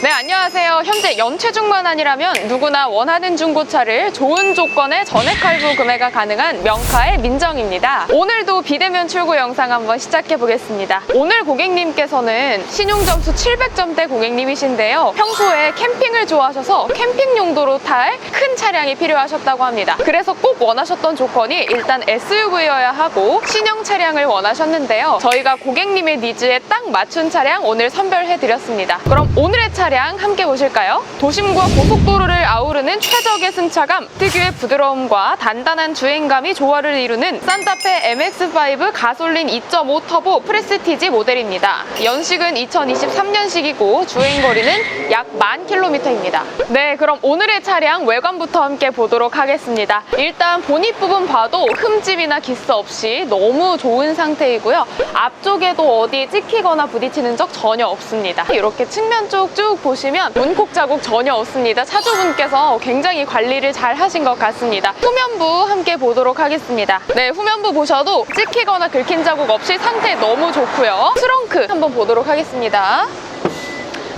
네, 안녕하세요. 현재 연체중만 아니라면 누구나 원하는 중고차를 좋은 조건의 전액 할부 구매가 가능한 명카의 민정입니다. 오늘도 비대면 출고 영상 한번 시작해 보겠습니다. 오늘 고객님께서는 신용점수 700점대 고객님이신데요. 평소에 캠핑을 좋아하셔서 캠핑 용도로 탈 큰 차량이 필요하셨다고 합니다. 그래서 꼭 원하셨던 조건이 일단 SUV여야 하고 신형 차량을 원하셨는데요. 저희가 고객님의 니즈에 딱 맞춘 차량 오늘 선별해 드렸습니다. 그럼 오늘의 차량 함께 보실까요? 도심과 고속도로를 아우르는 최적의 승차감, 특유의 부드러움과 단단한 주행감이 조화를 이루는 산타페 MX5 가솔린 2.5 터보 프레스티지 모델입니다. 연식은 2023년식이고 주행거리는 약 10,000km입니다. 네, 그럼 오늘의 차량 외관부터 함께 보도록 하겠습니다. 일단 보닛 부분 봐도 흠집이나 기스 없이 너무 좋은 상태이고요. 앞쪽에도 어디 찍히거나 부딪히는 적 전혀 없습니다. 이렇게 측면 쪽 쭉 보시면 문콕 자국 전혀 없습니다. 차주분께서 굉장히 관리를 잘 하신 것 같습니다. 후면부 함께 보도록 하겠습니다. 네, 후면부 보셔도 찍히거나 긁힌 자국 없이 상태 너무 좋고요. 트렁크 한번 보도록 하겠습니다.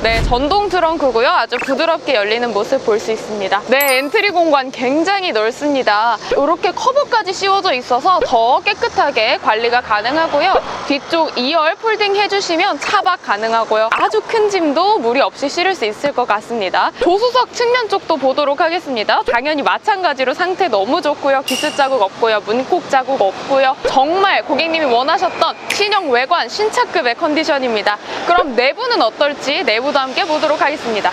네, 전동 트렁크고요. 아주 부드럽게 열리는 모습 볼 수 있습니다. 네, 엔트리 공간 굉장히 넓습니다. 이렇게 커브까지 씌워져 있어서 더 깨끗하게 관리가 가능하고요. 뒤쪽 2열 폴딩 해주시면 차박 가능하고요. 아주 큰 짐도 무리 없이 실을 수 있을 것 같습니다. 조수석 측면 쪽도 보도록 하겠습니다. 당연히 마찬가지로 상태 너무 좋고요. 기스 자국 없고요. 문콕 자국 없고요. 정말 고객님이 원하셨던 신형 외관 신차급의 컨디션입니다. 그럼 내부는 어떨지 내부 도 함께 보도록 하겠습니다.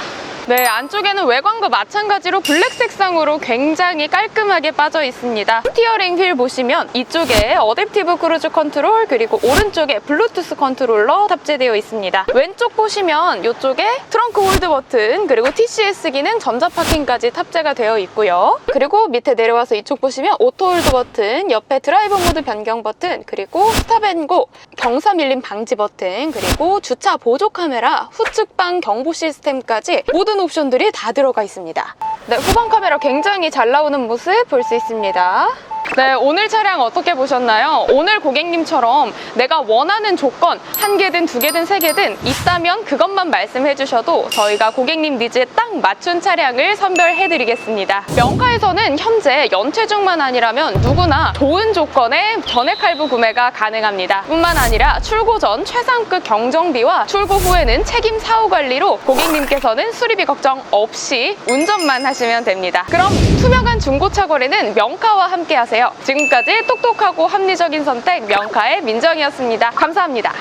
네, 안쪽에는 외관과 마찬가지로 블랙 색상으로 굉장히 깔끔하게 빠져 있습니다. 스티어링 휠 보시면 이쪽에 어댑티브 크루즈 컨트롤 그리고 오른쪽에 블루투스 컨트롤러 탑재되어 있습니다. 왼쪽 보시면 이쪽에 트렁크 홀드 버튼 그리고 TCS 기능 전자 파킹까지 탑재가 되어 있고요. 그리고 밑에 내려와서 이쪽 보시면 오토 홀드 버튼, 옆에 드라이브 모드 변경 버튼, 그리고 스탑앤고 경사 밀림 방지 버튼, 그리고 주차 보조 카메라, 후측방 경보 시스템까지 모든 옵션들이 다 들어가 있습니다. 네, 후방 카메라 굉장히 잘 나오는 모습 볼 수 있습니다. 네, 오늘 차량 어떻게 보셨나요? 오늘 고객님처럼 내가 원하는 조건 한 개든 두 개든 세 개든 있다면 그것만 말씀해 주셔도 저희가 고객님 니즈에 딱 맞춘 차량을 선별해 드리겠습니다. 명카에서는 현재 연체중만 아니라면 누구나 좋은 조건의 전액 할부 구매가 가능합니다. 뿐만 아니라 출고 전 최상급 경정비와 출고 후에는 책임 사후 관리로 고객님께서는 수리비 걱정 없이 운전만 하시면 됩니다. 그럼 투명한 중고차 거래는 명카와 함께 하세요. 지금까지 똑똑하고 합리적인 선택 명카의 민정이었습니다. 감사합니다.